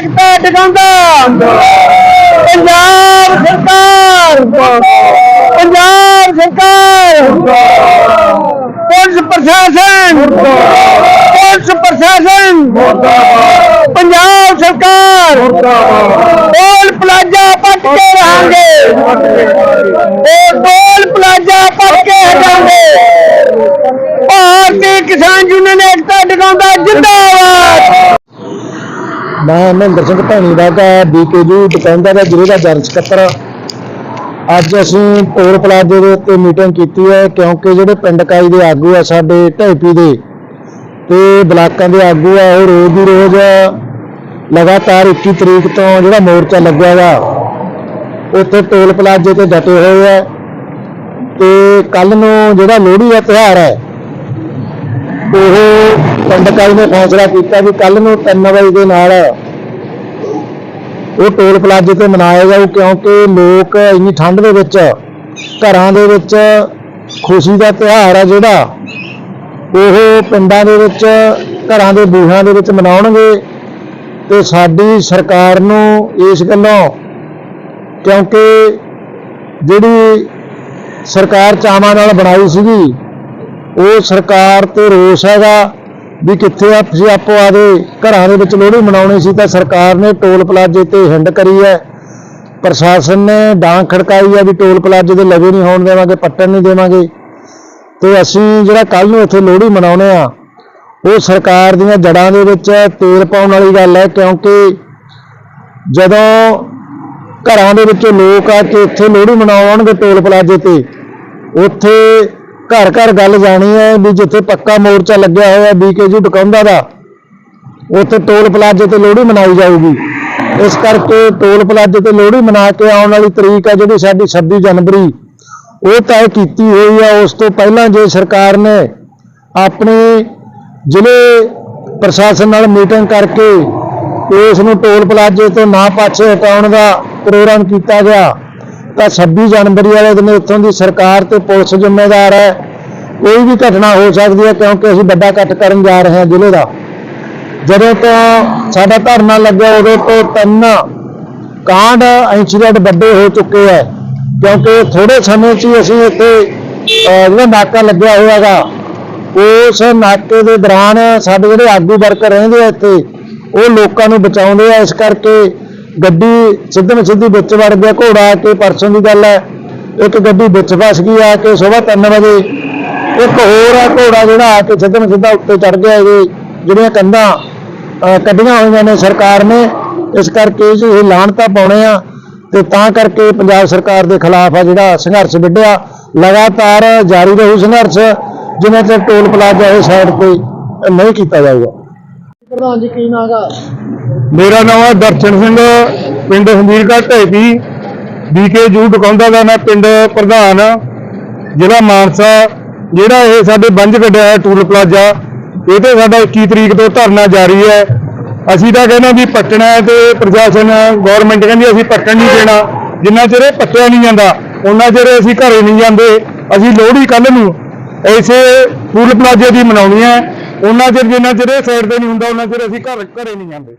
ਟਿਕਟਾਂ ਟਿਕਾਂਦਾ ਪੰਜਾਬ ਸਰਕਾਰ। ਪੰਜਾਬ ਸਰਕਾਰ। ਪੁਲਿਸ ਪ੍ਰਸ਼ਾਸਨ। ਪੁਲਿਸ ਪ੍ਰਸ਼ਾਸਨ। ਪੰਜਾਬ ਸਰਕਾਰ। ਟੋਲ ਪਲਾਜ਼ਾ ਪੱਟ ਕੇ ਰਹਾਂਗੇ। ਉਹ ਟੋਲ ਪਲਾਜ਼ਾ ਪੱਟ ਕੇ ਹਟਾਂਗੇ। ਭਾਰਤੀ ਕਿਸਾਨ ਯੂਨੀਅਨ ਏਕਤਾ ਟਿਕਾਂਦਾ ਜਿੰਦਾਬਾਦ। ਮੈਂ ਮਹਿੰਦਰ ਸਿੰਘ ਧਾਣੀਵਾਲ ਬੀਕੇਯੂ ਟਿਕਾਉਂਦਾ ਦਾ ਜ਼ਿਲ੍ਹੇ ਦਾ ਜਨਰਲ ਸਕੱਤਰ ਅੱਜ ਅਸੀਂ ਟੋਲ ਪਲਾਜ਼ੇ ਦੇ ਉੱਤੇ ਮੀਟਿੰਗ ਕੀਤੀ ਹੈ, ਕਿਉਂਕਿ ਜਿਹੜੇ ਪਿੰਡ ਕਾਈ ਦੇ ਆਗੂ ਆ ਸਾਡੇ ਢੇਪੀ ਦੇ ਤੇ ਬਲਾਕਾਂ ਦੇ ਆਗੂ ਆ, ਉਹ ਰੋਜ਼ ਦੀ ਰੋਜ਼ ਲਗਾਤਾਰ 21 ਤਰੀਕ ਤੋਂ ਜਿਹੜਾ ਮੋਰਚਾ ਲੱਗਿਆ ਵਾ, ਉੱਥੇ ਟੋਲ ਪਲਾਜ਼ੇ ਤੇ ਡਟੇ ਹੋਏ ਆ। ਤੇ ਕੱਲ ਨੂੰ ਜਿਹੜਾ ਲੋਹੜੀ ਦਾ ਤਿਉਹਾਰ ਹੈ, ਉਹ ਪਿੰਡ ਕਾਈ ਨੇ ਫੈਸਲਾ ਕੀਤਾ ਵੀ ਕੱਲ ਨੂੰ 3 ਵਜੇ ਦੇ ਨਾਲ ਉਹ ਟੋਲ ਪਲਾਜ਼ੇ ਤੇ ਮਨਾਇਆ ਜਾਊ, ਕਿਉਂਕਿ ਲੋਕ ਇੰਨੀ ਠੰਡ ਦੇ ਵਿੱਚ, ਘਰਾਂ ਦੇ ਵਿੱਚ ਖੁਸ਼ੀ ਦਾ ਤਿਉਹਾਰ ਆ ਜਿਹੜਾ, ਉਹ ਪਿੰਡਾਂ ਦੇ ਵਿੱਚ, ਘਰਾਂ ਦੇ ਬੂਹਾਂ ਦੇ ਵਿੱਚ ਮਨਾਉਣਗੇ। ਤੇ ਸਾਡੀ ਸਰਕਾਰ ਨੂੰ ਇਸ ਗੱਲੋਂ, ਕਿਉਂਕਿ ਜਿਹੜੀ ਸਰਕਾਰ ਚਾਵਾਂ ਨਾਲ ਬਣਾਈ ਸੀਗੀ, ਉਹ ਸਰਕਾਰ ਤੇ ਰੋਸ ਹੈਗਾ। ਵੀ ਕਿੱਥੇ ਆ ਤੁਸੀਂ ਆਪੋ ਆਦੇ ਘਰਾਂ ਦੇ ਵਿੱਚ ਲੋਹੜੀ ਮਨਾਉਣੀ ਸੀ ਤਾਂ ਸਰਕਾਰ ਨੇ ਟੋਲ ਪਲਾਜ਼ੇ ਤੇ ਹਿੰਡ ਕਰੀ ਹੈ। ਪ੍ਰਸ਼ਾਸਨ ਨੇ ਡਾਂਗ ਖੜਕਾਈ ਹੈ ਵੀ ਟੋਲ ਪਲਾਜ਼ੇ ਦੇ ਲਵੇ ਨਹੀਂ ਹੋਣ ਦੇਵਾਂਗੇ, ਪੱਟਣ ਨਹੀਂ ਦੇਵਾਂਗੇ। ਤੇ ਅਸੀਂ ਜਿਹੜਾ ਕੱਲ ਨੂੰ ਇੱਥੇ ਲੋਹੜੀ ਮਨਾਉਣੇ ਆ, ਉਹ ਸਰਕਾਰ ਦੀਆਂ ਜੜਾਂ ਦੇ ਵਿੱਚ ਤੇਲ ਪਾਉਣ ਵਾਲੀ ਗੱਲ ਹੈ, ਕਿਉਂਕਿ ਜਦੋਂ ਘਰਾਂ ਦੇ ਵਿੱਚ ਲੋਕ ਆ ਕੇ ਇੱਥੇ ਲੋਹੜੀ ਮਨਾਉਣਗੇ ਟੋਲ ਪਲਾਜ਼ੇ ਤੇ, ਉੱਥੇ ਘਰ ਘਰ ਗੱਲ ਜਾਣੀ ਹੈ ਵੀ ਜਿੱਥੇ ਪੱਕਾ ਮੋਰਚਾ ਲੱਗਿਆ ਹੋਇਆ ਬੀਕੇਜੀ ਡਕੌਂਦਾ ਦਾ, ਉੱਥੇ ਟੋਲ ਪਲਾਜ਼ੇ ਤੇ ਲੋਹੜੀ ਮਨਾਈ ਜਾਊਗੀ। ਇਸ ਕਰਕੇ ਟੋਲ ਪਲਾਜ਼ੇ ਤੇ ਲੋਹੜੀ ਮਨਾ ਕੇ ਆਉਣ ਵਾਲੀ ਤਰੀਕ ਹੈ ਜਿਹੜੀ ਸਾਡੀ 26 ਜਨਵਰੀ, ਉਹ ਤੈਅ ਕੀਤੀ ਹੋਈ ਹੈ। ਉਸ ਤੋਂ ਪਹਿਲਾਂ ਜੇ ਸਰਕਾਰ ਨੇ ਆਪਣੇ ਜ਼ਿਲ੍ਹੇ ਪ੍ਰਸ਼ਾਸਨ ਨਾਲ ਮੀਟਿੰਗ ਕਰਕੇ ਇਸ ਨੂੰ ਟੋਲ ਪਲਾਜ਼ੇ ਤੋਂ ਨਾ ਪਾਛੇ ਹਟਾਉਣ ਦਾ ਪ੍ਰੋਗਰਾਮ ਕੀਤਾ ਗਿਆ ਤਾਂ 26 ਜਨਵਰੀ ਵਾਲੇ ਦਿਨ ਇੱਥੋਂ ਦੀ ਸਰਕਾਰ ਤੇ ਪੁਲਿਸ ਜ਼ਿੰਮੇਵਾਰ ਹੈ। ਕੋਈ ਵੀ ਘਟਨਾ ਹੋ ਸਕਦੀ ਹੈ ਕਿਉਂਕਿ ਅਸੀਂ ਵੱਡਾ ਇਕੱਠ ਕਰਨ ਜਾ ਰਹੇ ਹਾਂ ਜ਼ਿਲ੍ਹੇ ਦਾ। ਜਦੋਂ ਤੋਂ ਸਾਡਾ ਧਰਨਾ ਲੱਗਿਆ, ਉਦੋਂ ਤੋਂ ਤਿੰਨ ਕਾਂਡ ਇੰਸੀਡੈਂਟ ਵੱਡੇ ਹੋ ਚੁੱਕੇ ਹੈ। ਕਿਉਂਕਿ ਥੋੜੇ ਸਮੇਂ 'ਚ ਹੀ ਅਸੀਂ ਇੱਥੇ ਜਿਹੜਾ ਨਾਕਾ ਲੱਗਿਆ ਹੋਇਆਗਾ ਉਸ ਨਾਕੇ ਦੇ ਦੌਰਾਨ ਸਾਡੇ ਜਿਹੜੇ ਆਗੂ ਵਰਕਰ ਰਹਿੰਦੇ ਆ ਇੱਥੇ, ਉਹ ਲੋਕਾਂ ਨੂੰ ਬਚਾਉਂਦੇ ਆ। ਇਸ ਕਰਕੇ ਗੱਡੀ ਸਿੱਧਮ ਸਿੱਧੀ ਵਿੱਚ ਵੜ ਗਿਆ, ਘੋੜਾ ਆ ਕੇ ਪਰਸੋਂ ਦੀ ਗੱਲ ਹੈ, ਇੱਕ ਗੱਡੀ ਵਿੱਚ ਫਸ ਗਈ ਆ ਕੇ ਸਵੇਰ 3 ਵਜੇ। ਇੱਕ ਹੋਰ ਆ ਘੋੜਾ ਜਿਹੜਾ ਆ ਕੇ ਸਿੱਧਮ ਸਿੱਧਾ ਉੱਤੇ ਚੜ ਗਿਆ ਇਹਦੇ ਜਿਹੜੀਆਂ ਕੰਧਾਂ ਕੱਢੀਆਂ ਹੋਈਆਂ ਨੇ ਸਰਕਾਰ ਨੇ, ਇਸ ਕਰਕੇ ਜੀ ਇਹ ਲਾਹਣਤਾ ਪਾਉਣੇ ਆ, ਤੇ ਤਾਂ ਕਰਕੇ ਪੰਜਾਬ ਸਰਕਾਰ ਦੇ ਖਿਲਾਫ ਆ ਜਿਹੜਾ ਸੰਘਰਸ਼ ਵਿੱਢਿਆ। ਲਗਾਤਾਰ ਜਾਰੀ ਰਹੂ ਸੰਘਰਸ਼, ਜਿਵੇਂ ਤੱਕ ਟੋਲ ਪਲਾਜ਼ਾ ਇਹ ਸਾਈਡ ਤੇ ਨਹੀਂ ਕੀਤਾ ਜਾਊਗਾ। ਪ੍ਰਧਾਨ ਜੀ, ਕੀ ਨਾਗਾ ਮੇਰਾ ਨਾਮ ਹੈ ਦਰਸ਼ਨ ਸਿੰਘ, ਪਿੰਡ ਹਮੀਰਗੜ੍ਹ ਢੇਪੀ ਬੀਕੇ ਜੂ ਦੁਕਾਨਦਾ ਦਾ ਮੈਂ ਪਿੰਡ ਪ੍ਰਧਾਨ, ਜ਼ਿਲ੍ਹਾ ਮਾਨਸਾ, ਜਿਹੜਾ ਇਹ ਸਾਡੇ ਬੰਜ ਕੱਢਿਆ ਹੈ ਟੂਲ ਪਲਾਜ਼ਾ, ਇਹ ਤੇ ਸਾਡਾ 21 ਤਰੀਕ ਤੋਂ ਧਰਨਾ ਜਾਰੀ ਹੈ। ਅਸੀਂ ਤਾਂ ਕਹਿੰਦੇ ਵੀ ਪੱਟਣਾ ਹੈ ਤੇ ਪ੍ਰਸ਼ਾਸਨ ਗਵਰਨਮੈਂਟ ਕਹਿੰਦੀ ਅਸੀਂ ਪੱਟਣ ਨਹੀਂ ਦੇਣਾ, ਜਿੰਨਾ ਚਿਰ ਇਹ ਪੱਟਿਆ ਨਹੀਂ ਜਾਂਦਾ ਉਹਨਾਂ ਚਿਰ ਅਸੀਂ ਘਰੇ ਨਹੀਂ ਜਾਂਦੇ, ਅਸੀਂ ਲੋਹੜੀ ਕੱਲ ਨੂੰ ਐਸੇ ਟੂਲ ਪਲਾਜ਼ੇ ਦੀ ਮਨਾਉਣੀ ਹੈ। ਉਹਨਾਂ ਚਿਰ ਜਿੰਨਾ ਚਿਰ ਇਹ ਸਾਈਡ ਤੇ ਨਹੀਂ ਹੁੰਦਾ ਉਹਨਾਂ ਚਿਰ ਅਸੀਂ ਘਰ, ਘਰੇ ਨਹੀਂ ਜਾਂਦੇ।